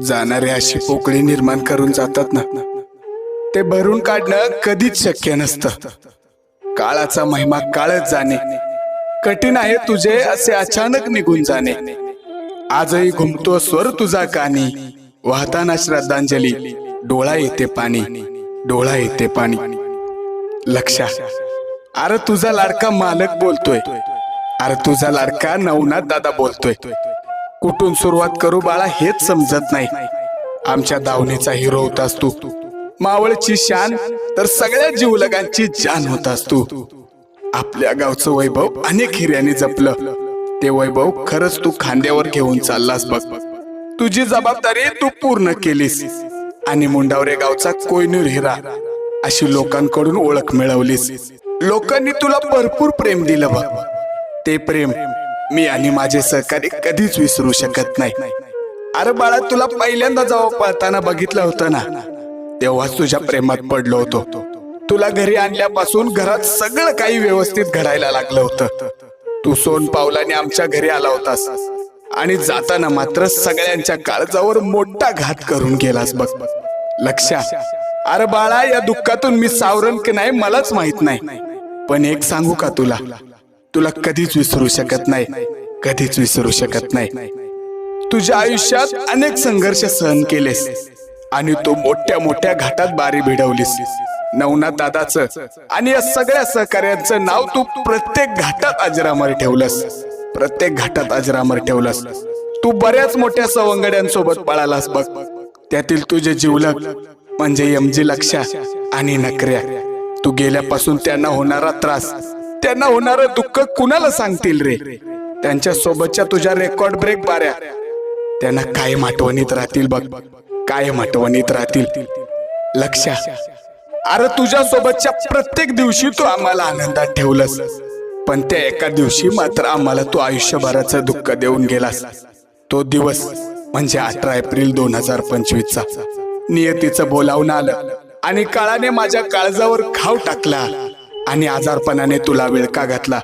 जाणारे अशी पोकळी निर्माण करून जातात ना. ते भरून काढणं कधीच शक्य नसतं. काळाचा महिमा काळच जाणे. कठीण आहे तुझे असे अचानक निघून जाणे. आजही घुमतो स्वर तुझा कानी. वाहताना श्रद्धांजली. डोळा येते पाणी. डोळा येते पाणी. लक्षा. अरे तुझा लाडका मालक बोलतोय. अरे तुझा लाडका नवनाथ दादा बोलतोय. कुठून सुरुवात करू बाळा हेच समजत नाही. आमच्या दावणीचा हिरो होतास तू मावळची शान तर सगळ्या जीवलगांची जान होतास तू आपल्या गावचं वैभव अनेक हिऱ्याने जपलं. ते वैभव खरंच तू खांद्यावर घेऊन चाललास बघ. तुझी जबाबदारी तू पूर्ण केलीस. आणि मुंडावरे गावचा कोयनूर हिरा अशी लोकांकडून ओळख मिळवलीस. लोकांनी तुला भरपूर प्रेम दिलं बघ. ते प्रेम मी आणि माझे सहकारी कधीच विसरू शकत नाही. अरे बाळा तुला पहिल्यांदा जाऊ पळताना बघितलं होतं ना? तेव्हाच तुझ्या प्रेमात पडलो होतो. तुला घरी आणल्यापासून घरात सगळं काही व्यवस्थित घडायला लागलं होतं. तू सोन पावलाने आमच्या घरी आला होतास. आणि जाताना मात्र सगळ्यांच्या काळजावर मोठा घात करून गेलास बघ. लक्षात अरे बाळा या दुःखातून मी सावरण की नाही मलाच माहीत नाही. पण एक सांगू का तुला? तुला कधीच विसरू शकत नाही. कधीच विसरू शकत नाही. तुझ्या आयुष्यात अनेक संघर्ष सहन केलेस आणि तू मोठ्या मोठ्या घाटात बारी भिडवलीस. नवनाथ दादाचं आणि या सगळ्या सहकार्यांचं नाव तू प्रत्येक घाटात अजरामर ठेवलंस. प्रत्येक घाटात अजरामर ठेवलंस. तू बऱ्याच मोठ्या सवंगड्यांसोबत पळालास बघ. त्यातील तुझे जीवलग म्हणजे एमजी लक्षा आणि नकऱ्या. तू गेल्यापासून त्यांना होणारा त्रास त्यांना होणार दुःख कुणाला सांगतील रे? त्यांच्या सोबतच्या तुझ्या रेकॉर्ड ब्रेक बाऱ्या. त्यांना कायम आठवणीत राहतील बघ. कायम आठवणीत राहतील. लक्षा. अरे तुझ्या सोबतच्या प्रत्येक दिवशी तू आम्हाला आनंदात ठेवलंस. पण त्या एका दिवशी मात्र आम्हाला तू आयुष्यभराचं दुःख देऊन गेलास. तो दिवस म्हणजे अठरा एप्रिल दोन हजार पंचवीस चा नियतीचं बोलावून आलं आणि काळाने माझ्या काळजावर खाव टाकला. आणि आजारपणाने तुला विळका घातला.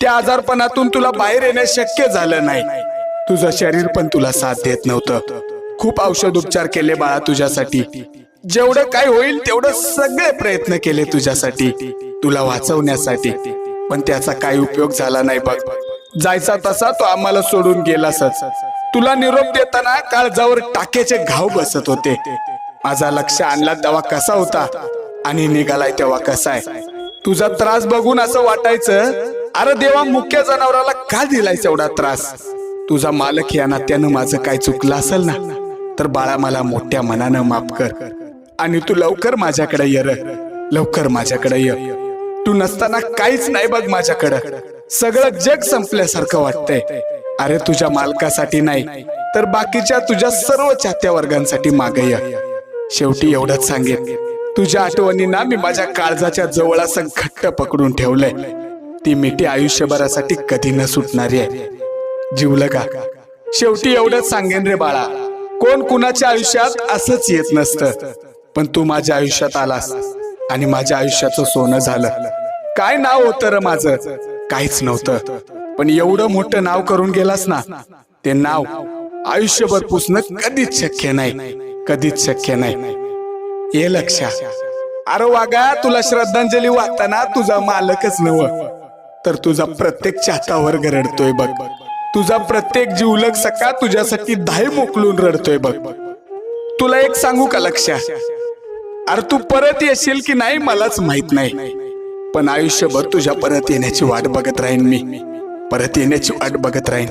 त्या आजारपणातून तुला बाहेर येणं शक्य झालं नाही. तुझं शरीर पण तुला साथ देत नव्हतं. खूप औषध उपचार केले बाळा तुझ्यासाठी. जेवढं काय होईल तेवढं सगळे प्रयत्न केले तुझ्यासाठी तुला वाचवण्यासाठी. पण त्याचा काही उपयोग झाला नाही बघ. जायचा तसा तो आम्हाला सोडून गेलासच. तुला निरोप देताना काळजावर टाकेचे घाव बसत होते. माझा लक्ष आणला तेव्हा कसा होता आणि निघालाय तेव्हा कसा आहे तुझा त्रास बघून असं वाटायचं अरे देवा मुख्य जनावराला का दिलायस एवढा त्रास? तुझा मालक या नात्यानं माझं काय चुकलं असेल ना? तर बाळा मला मोठ्या मनानं माफ कर. आणि तू लवकर माझ्याकडे ये र. लवकर माझ्याकडे ये. तू नसताना काहीच नाही बघ माझ्याकडं. सगळं जग संपल्यासारखं वाटतंय. अरे तुझ्या मालकासाठी नाही तर बाकीच्या तुझ्या सर्व चाहत्या वर्गांसाठी मागे ये. शेवटी एवढंच सांगेन. तुझ्या आठवणींना मी माझ्या काळजाच्या जवळ असं घट्ट पकडून ठेवलंय. ती मिठी आयुष्यभरासाठी कधी न सुटणारी आहे. जीवलगा शेवटी एवढंच सांगेन रे बाळा. कोण कुणाच्या आयुष्यात असंच येत नसतं. पण तू माझ्या आयुष्यात आलास. आणि माझ्या आयुष्याचं सोनं झालं. काय नाव होतं र माझं? काहीच नव्हतं. पण एवढं मोठं नाव करून गेलास ना ते नाव आयुष्यभर पुसणं कधीच शक्य नाही. कधीच शक्य नाही. ये लक्षा अरे वागा तुला श्रद्धांजली वाहताना तुझा मालकच नव तर तुझा प्रत्येक चाहतावर वर्ग रडतोय बघ. तुझा प्रत्येक जीवलग सका तुझ्यासाठी धाय मोकलून रडतोय बघ. तुला एक सांगू का लक्षा? अरे तू परत येशील की नाही मलाच माहीत नाही. पण आयुष्यभर तुझ्या परत येण्याची वाट बघत राहीन मी. परत येण्याची वाट बघत राहीन.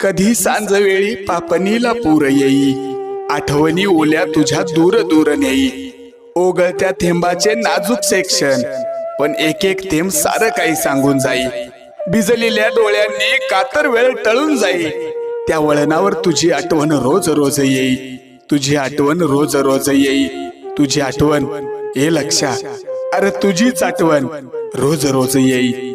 कधी सांज वेळी पापणीला पूर येई. आठवणी ओल्या तुझ्या दूर दूर नेई. ओगळत्या थेंबाचे नाजूक सेक्शन. पण एक एक थेंब सारं काही सांगून जाई. भिजलेल्या डोळ्यांनी कातर वेळ टळून जाई. त्या वळणावर तुझी आठवण रोज रोज येई. तुझी आठवण रोज रोज येई. तुझी आठवण हे लक्षा अरे तुझीच आठवण रोज रोज येई.